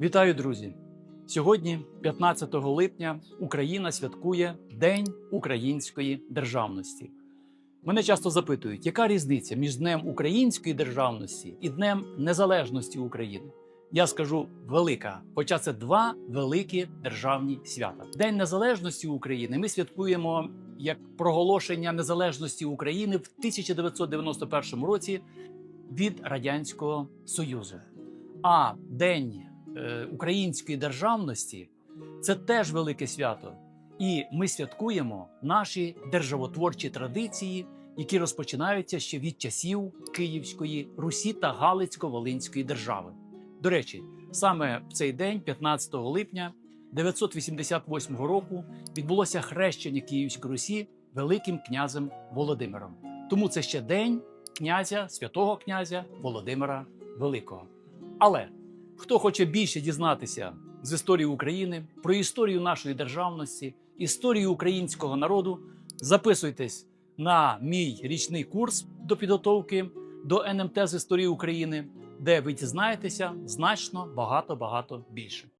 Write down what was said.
Вітаю, друзі! Сьогодні, 15 липня, Україна святкує День української державності. Мене часто запитують, яка різниця між Днем української державності і Днем Незалежності України. Я скажу велика, хоча це два великі державні свята. День Незалежності України ми святкуємо як проголошення незалежності України в 1991 році від Радянського Союзу. А День української державності це теж велике свято. І ми святкуємо наші державотворчі традиції, які розпочинаються ще від часів Київської Русі та Галицько-Волинської держави. До речі, саме в цей день, 15 липня 988 року, відбулося хрещення Київської Русі Великим князем Володимиром. Тому це ще день князя, святого князя Володимира Великого. Але хто хоче більше дізнатися з історії України про історію нашої державності, історію українського народу, записуйтесь на мій річний курс до підготовки до НМТ з історії України, де ви дізнаєтеся значно багато багато більше.